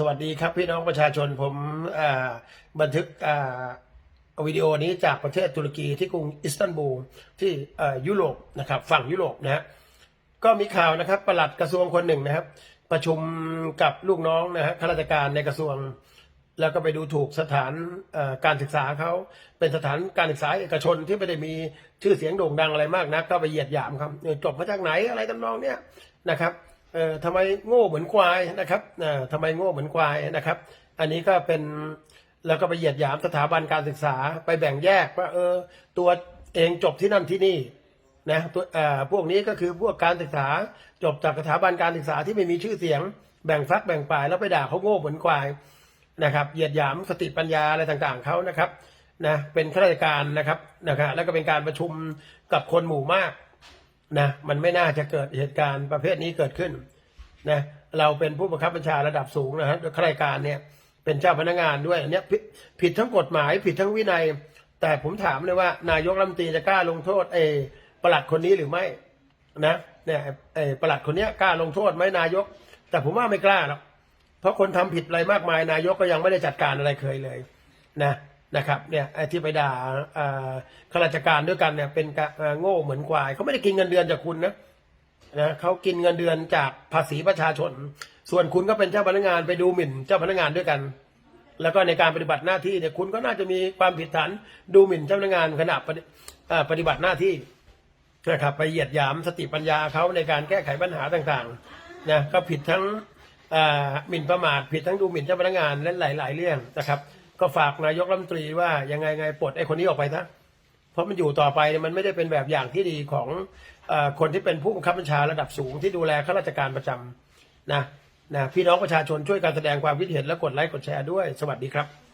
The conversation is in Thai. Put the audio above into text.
สวัสดีครับพี่น้องประชาชนผมบันทึกวิดีโอนี้จากประเทศตุรกีที่กรุงอิสตันบูลที่ยุโรปนะครับฝั่งยุโรปนะฮะก็มีข่าวนะครับประหลัดกระทรวงคนหนึ่งนะครับ ประชุมกับลูกน้องนะฮะข้าราชการในกระทรวง แล้วก็ไปดูถูกสถานการศึกษาเขาเป็นสถานการศึกษาเอกชนที่ไม่ได้มีชื่อเสียงโด่งดังอะไรมากนะก็ไปเหยียดหยามครับจบมาจากไหนอะไรทำนองเนี้ยนะครับ เออทำไมโง่เหมือนควายนะครับเอ่อทำไมโง่เหมือนควายนะครับ อันนี้ก็เป็นแล้วก็ไปเหยียดหยามสถาบันการศึกษาไปแบ่งแยกว่าเออตัวเองจบที่นั่นที่นี่นะตัวเอ่อพวกนี้ก็คือพวกการศึกษาจบจากสถาบันการศึกษาที่ไม่มีชื่อเสียง แบ่งฟักแบ่งฝ่ายแล้วไปด่าเขาโง่เหมือนควายนะครับเหยียดหยามสติปัญญาอะไรต่างๆเขานะครับนะเป็นข้าราชการนะครับนะครับแล้วก็เป็นการประชุมกับคนหมู่มากนะมันไม่น่าจะเกิดเหตุการณ์ประเภทนี้เกิดขึ้น นะเราเป็นผู้บังคับบัญชาระดับสูงนะครับข้าราชการเนี่ยเป็นเจ้าพนักงานด้วยอันเนี้ยผิดทั้งกฎหมายผิดทั้งวินัย แต่ผมถามเลยว่านายกรัฐมนตรีจะกล้าลงโทษเออประหลัดคนนี้หรือไม่นะเนี่ยเออประหลัดคนนี้กล้าลงโทษไหมนายก แต่ผมว่าไม่กล้าหรอกเพราะคนทำผิดอะไรมากมาย นายกก็ยังไม่ได้จัดการอะไรเคยเลยนะนะครับเนี่ยที่ไปด่าข้าราชการด้วยกันเนี่ยเป็นโง่เหมือนควายเขาไม่ได้กินเงินเดือนจากคุณนะ นะเขากินเงินเดือนจากภาษีประชาชน ส่วนคุณก็เป็นเจ้าพนักงานไปดูหมิ่นเจ้าพนักงานด้วยกัน แล้วก็ในการปฏิบัติหน้าที่เนี่ยคุณก็น่าจะมีความผิดฐานดูหมิ่นเจ้าพนักงานขณะปฏิอ่าปฏิบัติหน้าที่นะครับไปเหยียดหยามสติปัญญาเขาในการแก้ไขปัญหาต่างๆนะก็ผิดทั้งหมิ่นประมาทผิดทั้งดูหมิ่นเจ้าพนักงานและหลาย ๆ เรื่องนะครับ ก็ฝากนายกรัฐมนตรีว่ายังไงไงปลดไอ้คนนี้ออกไปซะ เพราะมันอยู่ต่อไปมันไม่ได้เป็นแบบอย่างที่ดีของอคนที่เป็นผู้บังคับบัญชาระดับสูงที่ดูแลข้าราชการประจำนะนะพี่น้องประชาชนช่วยการแสดงความคิดเห็นและกดไลค์กดแชร์ด้วย สวัสดีครับ